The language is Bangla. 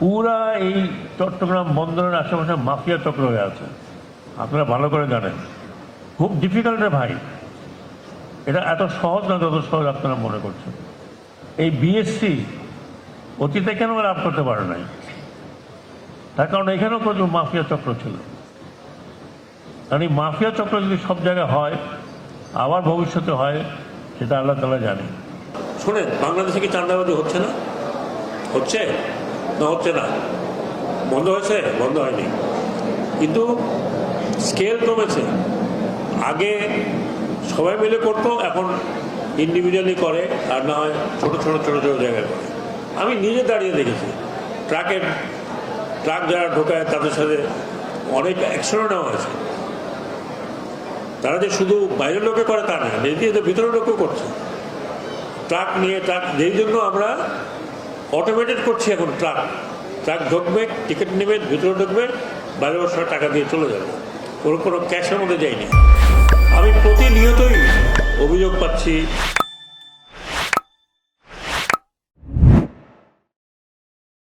পুরা এই চট্টগ্রাম বন্দরের আশেপাশে মাফিয়া চক্র হয়ে আছে। আপনারা ভালো করে জানেন। খুব ডিফিকাল্ট ভাই। এটা এত সহজ না, যত সহজ আপনারা মনে করছেন। এই বিএসসি অতীতে কেন লাভ করতে পারে নাই? তার কারণ এখানেও প্রচুর মাফিয়া চক্র ছিল। কারণ এই মাফিয়া চক্র যদি সব জায়গায় হয়, আবার ভবিষ্যতে হয়, সেটা আল্লাহ তালা জানে। শোনেন, বাংলাদেশে কি চাঁদাবাজি হচ্ছে না? হচ্ছে? না, হচ্ছে না। বন্ধ হয়েছে? বন্ধ হয়নি। কিন্তু স্কেল কমেছে। আগে সবাই মিলে করতো, এখন ইন্ডিভিজুয়ালি করে, আর না হয় ছোটো ছোটো ছোটো ছোটো জায়গায় করে। আমি নিজে দাঁড়িয়ে দেখেছি। ট্রাকের, ট্রাক যারা ঢোকায়, তাদের সাথে অনেক অ্যাকশনও নেওয়া হয়েছে। তারা যে শুধু বাইরের লোকে করে তা না নিজে ভিতরের লোকও করছে। ট্রাক নিয়ে, ট্রাক, যেই জন্য আমরা অটোমেটেড করছি এখন ট্রাক ট্রাক ঢুকবে টিকিট নেবে, ভিতরে ঢুকবে বাইরে বসে টাকা দিয়ে চলে যাবে। কোনো কোনো ক্যাশের মধ্যে যায়নি। আমি প্রতিনিয়তই অভিযোগ পাচ্ছি